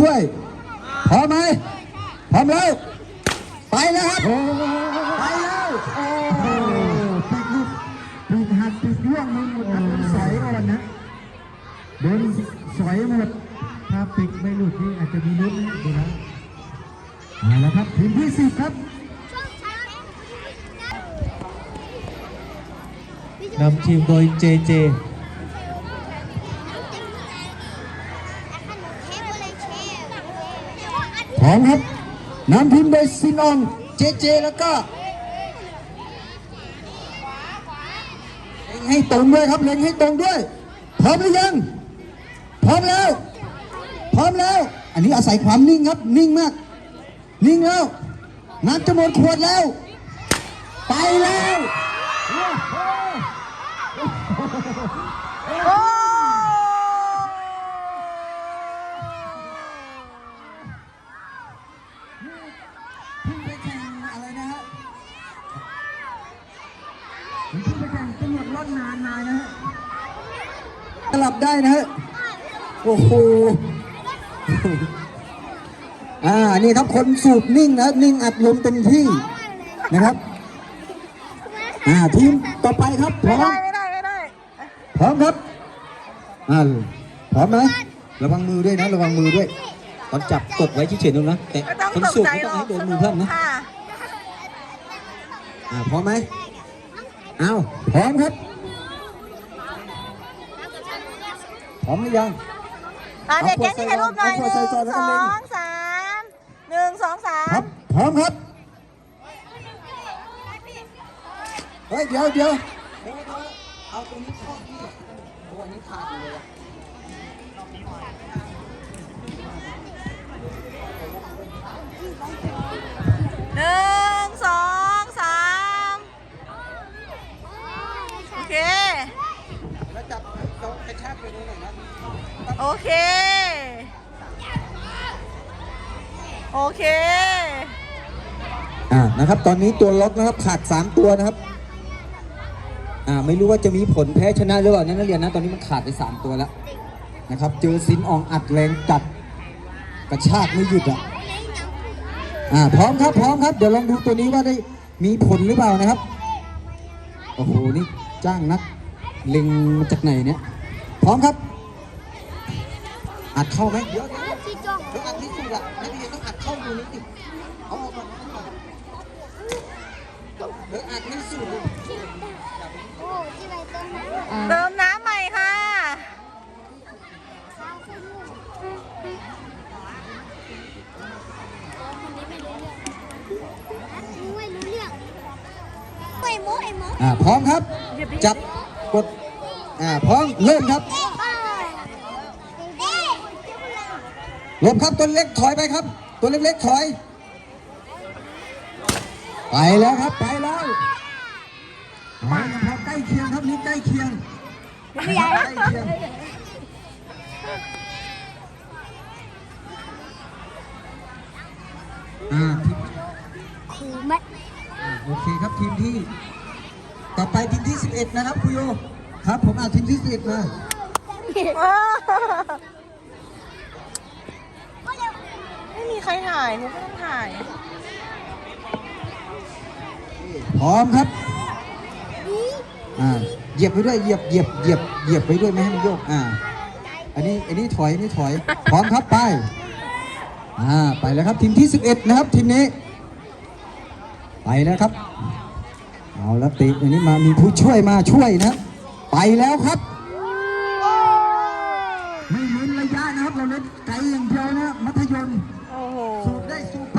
ด้วยพร้อมไหมพร้อมแล้ว ไปแล้วครับ ไปแล้วโอ้ปีกหลุดปีกหักปีกร่วงไม่หมดนะโดนสอยก่อนนะโดนสอยหมด ถ้าปีกไม่หลุดนี่อาจจะมีลุ้นนะดูนะเอาละครับทีมที่สิบครับนำทีมโดยเจเจ พร้ อมครับนำทีมโดยซินอองเจเจแล้วก็เล็งให้ตรงด้วยครับเล็งให้ตรงด้วยพร้อมหรือยังพร้อมแล้ว พร้อมแล้ว อันนี้อาศัยความนิ่งครับนิ่งมาก นิ่งแล้วน้ำจะหมดขวดแล้ว ไปแล้ว ตำรวจรอดนานนายนะฮะสลับได้นะฮะ โอ้โห อ่า นี่ครับคนสูบนิ่งนะครับนิ่งอัดลมเต็มที่นะครับ อ่า ทีมต่อไปครับพร้อมไม่ได้ไม่ได้พร้อมครับ อ่า พร้อมไหมระวังมือด้วยนะ ระวังมือด้วยตอนจับกดไว้เฉยๆตรงนะ แต่ไม่ต้องคนตกสูบใจไม่หต้รองอกให้โดนมือเพื่อนนะค่ะอ่า พร้อมไหม เอาพร้อมครับ พร้อมหรือยังอะเด็กแก๊งที่ถ่ายรูปหน่อยหเอานึ่งใส่สใส่องใส่แล้วก็เล็งสามหนึ่งสองสามครับพร้อมครับเฮ้ยเดี๋ยวเดี๋ยวเอาตรงนี้เข้าที่ตัวนี้ขาดอยู่เลยอะ โอเค โอเค อ่านะครับ ตอนนี้ตัวล็อกนะครับขาด3ตัวนะครับ อ่าไม่รู้ว่าจะมีผลแพ้ชนะหรือเปล่านะนักเรียนนะ ตอนนี้มันขาดไป3ตัวแล้วนะครับ เจอสินอองอัดแรงจัดกระชากไม่หยุดอะ อ่าพร้อมครับพร้อมครับ เดี๋ยวลองดูตัวนี้ว่าได้มีผลหรือเปล่านะครับ โอ้โห นี่จ้างนักเล็งมาจากไหนเนี่ย พร้อมครับ อัดเข้าไหมเดี๋ยวเดี๋ยวเดี๋ยวอัดที่สุดอะนักเรียนต้องอัดเข้าดูนิดนึงเอาออกมาเดี๋ยวอัดไม่สุดเลยเติมน้ำใหม่ค่ะไอ้หมูไอ้หมูอ่าพร้อมครับ จับกดอ่าพร้อมเริ่มครับ หลบครับตัวเล็กถอยไปครับ ตัวเล็กๆถอย ไปแล้วครับไปแล้วไปนะครับใกล้เคียงครับนี่ใกล้เคียงใกล้เคียงอ่าทีมขู่มัดอ่าโอเคครับทีมที่ ต่อไปทีมที่ 11 นะครับคุโยครับ ผมอ่านทีมที่11มา ไมีใครถ่ายมุกก็ต้องถ่าย พร้อมครับอ่าเหยียบไปด้วยเหยียบเหยียบเหยียบเหยียบไปด้วยไม่ให้มันโยกอ่า อันนี้อันนี้ถอยอันนี้ถอย พร้อมครับไปอ่าไปแล้วครับทีมที่ 11 นะครับทีมนี้ ไปแล้วครับ เอาแล้วติอันนี้มามีผู้ช่วยมาช่วยนะ ไปแล้วครับ เราเน้นไกลอย่างเดียวนะมัธยมโอ้โหสูบได้สูบไป